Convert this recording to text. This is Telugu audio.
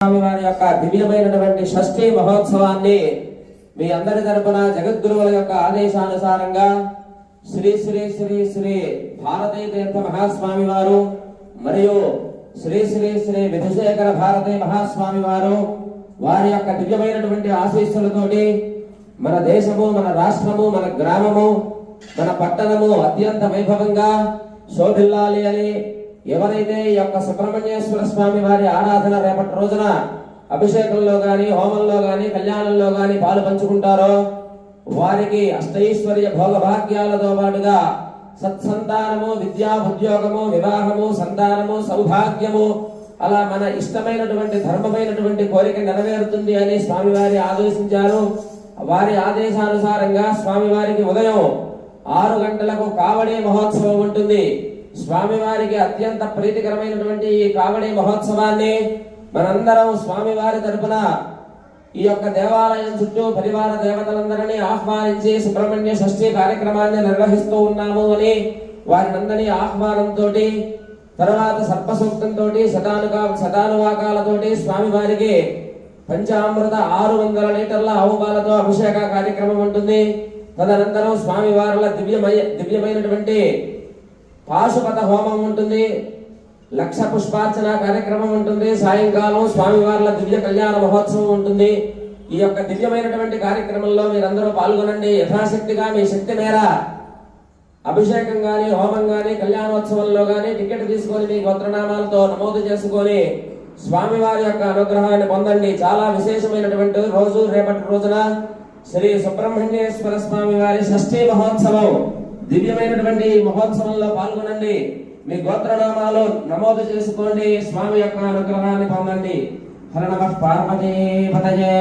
స్వామి వారి యొక్క దివ్యమైనటువంటి షష్ఠి మహోత్సవాన్ని మీ అందరి తరపున జగద్గురువుల యొక్క ఆదేశానుసారంగా శ్రీ శ్రీ శ్రీ శ్రీ భారతీ తీర్థ మహాస్వామి వారు మరియు శ్రీ శ్రీ శ్రీ విధుశేఖర భారతీ మహాస్వామి వారు వారి యొక్క దివ్యమైనటువంటి ఆశీస్సులతోటి మన దేశము మన రాష్ట్రము మన గ్రామము మన పట్టణము అత్యంత వైభవంగా శోభిల్లాలి అని ఎవరైతే ఈ యొక్క సుబ్రహ్మణ్యేశ్వర స్వామి వారి ఆరాధన రేపటి రోజున అభిషేకంలో గాని హోమంలో గాని కళ్యాణంలో గాని పాలు పంచుకుంటారో వారికి అష్టైశ్వర్య భోగ భాగ్యాలతో పాటుగా సత్సంతానము విద్యా ఉద్యోగము వివాహము సంతానము సౌభాగ్యము అలా మన ఇష్టమైనటువంటి ధర్మమైనటువంటి కోరిక నెరవేరుతుంది అని స్వామివారి ఆదేశించారు. వారి ఆదేశానుసారంగా స్వామివారికి ఉదయం ఆరు గంటలకు కావడి మహోత్సవం ఉంటుంది. స్వామివారికి అత్యంత ప్రీతికరమైనటువంటి ఈ కావడి మహోత్సవాన్ని మనందరం స్వామివారి తరపున ఈ యొక్క దేవాలయం చుట్టూ పరివార దేవతలందరినీ ఆహ్వానించి సుబ్రహ్మణ్య షష్ఠి కార్యక్రమాన్ని నిర్వహిస్తూ ఉన్నాము అని వారినందరినీ ఆహ్వానంతో తర్వాత సర్పసూక్తంతో శతానుగా శతానువాకాలతోటి స్వామివారికి పంచామృత ఆరు వందల లీటర్ల ఆవుపాలతో అభిషేక కార్యక్రమం ఉంటుంది. తదనంతరం స్వామివారుల దివ్యమయ దివ్యమైనటువంటి పాశుపత హోమం ఉంటుంది లక్ష పుష్పార్చన కార్యక్రమం ఉంటుంది సాయంకాలం స్వామివార్ల దివ్య కళ్యాణ మహోత్సవం ఉంటుంది. ఈ యొక్క దివ్యమైనటువంటి కార్యక్రమంలో మీరందరూ పాల్గొనండి. యథాశక్తిగా మీ శక్తి మేర అభిషేకం గాని హోమం గాని కళ్యాణోత్సవంలో గాని టికెట్ తీసుకొని మీ గోత్రనామాలతో నమోదు చేసుకొని స్వామివారి యొక్క అనుగ్రహాన్ని పొందండి. చాలా విశేషమైనటువంటి రోజు రేపటి రోజున శ్రీ సుబ్రహ్మణ్యేశ్వర స్వామి వారి షష్ఠీ మహోత్సవం. దివ్యమైనటువంటి మహోత్సవంలో పాల్గొనండి. మీ గోత్రనామాలు నమోదు చేసుకోండి. స్వామి యొక్క అనుగ్రహాన్ని పొందండి. హర నమ పార్వతీ పతజే